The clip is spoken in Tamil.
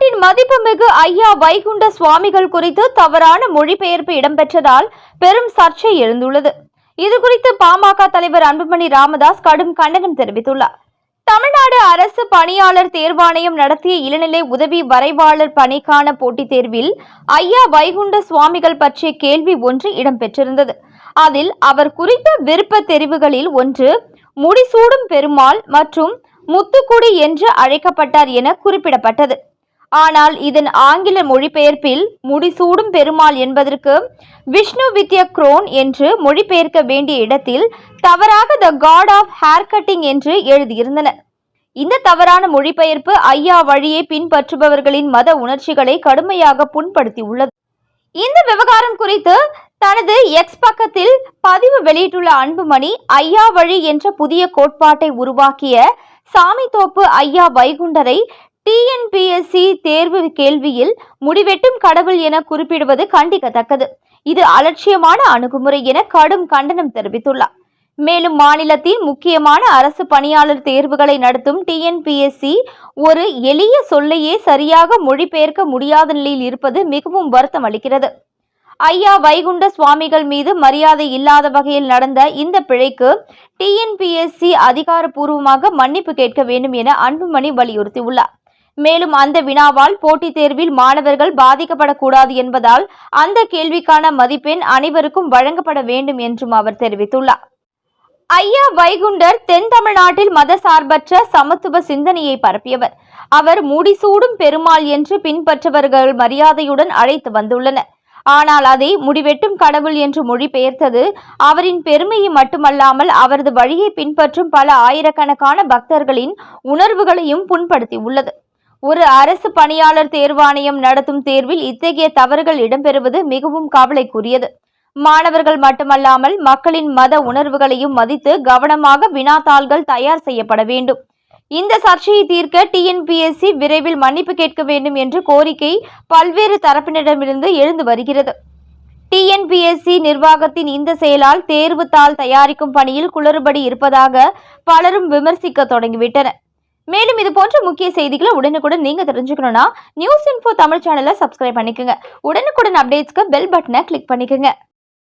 தமிழ்நாட்டின் மதிப்புமிகு ஐயா வைகுண்ட சுவாமிகள் குறித்து தவறான மொழிபெயர்ப்பு இடம்பெற்றதால் பெரும் சர்ச்சை எழுந்துள்ளது. இது குறித்து பாமக தலைவர் அன்புமணி ராமதாஸ் கடும் கண்டனம் தெரிவித்துள்ளார். தமிழ்நாடு அரசு பணியாளர் தேர்வாணையம் நடத்திய இளநிலை உதவி வரைவாளர் பணிக்கான போட்டித் தேர்வில் ஐயா வைகுண்ட சுவாமிகள் பற்றிய கேள்வி ஒன்று இடம்பெற்றிருந்தது. அதில் அவர் குறித்த விருப்ப தெரிவுகளில் ஒன்று முடிசூடும் பெருமாள் மற்றும் முத்துக்குடி என்று அழைக்கப்பட்டார் என குறிப்பிடப்பட்டது. ஆனால் இதன் ஆங்கில மொழிபெயர்ப்பில் முடிசூடும் பெருமாள் என்பதற்கு விஷ்ணு வித்யா குரோன் என்று மொழிபெயர்க்க வேண்டிய இடத்தில் தவறாக the God of hair cutting என்று எழுதியிருந்தனர் இந்த தவறான மொழிபெயர்ப்பு ஐயா வழியை பின்பற்றுபவர்களின் மத உணர்ச்சிகளை கடுமையாக புண்படுத்தியுள்ளது. இந்த விவகாரம் குறித்து தனது எக்ஸ் பக்கத்தில் பதிவு வெளியிட்டுள்ள அன்புமணி ஐயா வழி என்ற புதிய கோட்பாட்டை உருவாக்கிய சாமித்தோப்பு ஐயா வைகுண்டரை டிஎன்பிஎஸ்சி தேர்வு கேள்வியில் முடிவெட்டும் கடவுள் என குறிப்பிடுவது கண்டிக்கத்தக்கது. இது அலட்சியமான அணுகுமுறை என கடும் கண்டனம் தெரிவித்துள்ளார். மேலும் மாநிலத்தின் முக்கியமான அரசு பணியாளர் தேர்வுகளை நடத்தும் டிஎன்பிஎஸ்சி ஒரு எளிய சொல்லையே சரியாக மொழிபெயர்க்க முடியாத நிலையில் இருப்பது மிகவும் வருத்தம் அளிக்கிறது. ஐயா வைகுண்ட சுவாமிகள் மீது மரியாதை இல்லாத வகையில் நடந்த இந்த பிழைக்கு டிஎன்பிஎஸ்சி அதிகாரப்பூர்வமாக மன்னிப்பு கேட்க வேண்டும் என அன்புமணி வலியுறுத்தியுள்ளார். மேலும் அந்த வினாவால் போட்டித் தேர்வில் மாணவர்கள் பாதிக்கப்படக்கூடாது என்பதால் அந்த கேள்விக்கான மதிப்பெண் அனைவருக்கும் வழங்கப்பட வேண்டும் என்றும் அவர் தெரிவித்துள்ளார். ஐயா வைகுண்டர் தென் தமிழ்நாட்டில் மதசார்பற்ற சமத்துவ சிந்தனையை பரப்பியவர். அவர் முடிசூடும் பெருமாள் என்று பின்பற்றவர்கள் மரியாதையுடன் அழைத்து வந்துள்ளனர். ஆனால் அதை முடிவெட்டும் கடவுள் என்று மொழிபெயர்த்தது அவரின் பெருமையை மட்டுமல்லாமல் அவரது வழியை பின்பற்றும் பல ஆயிரக்கணக்கான பக்தர்களின் உணர்வுகளையும் புண்படுத்தியுள்ளது. ஒரு அரசு பணியாளர் தேர்வாணையம் நடத்தும் தேர்வில் இத்தகைய தவறுகள் இடம்பெறுவது மிகவும் கவலைக்குரியது. மாணவர்கள் மட்டுமல்லாமல் மக்களின் மத உணர்வுகளையும் மதித்து கவனமாக வினாத்தாள்கள் தயார் செய்யப்பட வேண்டும். இந்த சர்ச்சையை தீர்க்க டிஎன்பிஎஸ்சி விரைவில் மன்னிப்பு கேட்க வேண்டும் என்ற கோரிக்கை பல்வேறு தரப்பினரிடமிருந்து எழுந்து வருகிறது. டிஎன்பிஎஸ்சி நிர்வாகத்தின் இந்த செயலால் தேர்வு தாள் தயாரிக்கும் பணியில் குளறுபடி இருப்பதாக பலரும் விமர்சிக்க தொடங்கிவிட்டனர். மேலும் இது போன்ற முக்கிய செய்திகளை உடனுக்குடன் நீங்க தெரிஞ்சுக்கணும்னா நியூஸ் இன்ஃபோ தமிழ் சேனலை சப்ஸ்கிரைப் பண்ணிக்கோங்க. உடனுக்குடன் அப்டேட்ஸ்க்கு பெல் பட்டனை கிளிக் பண்ணிக்கோங்க.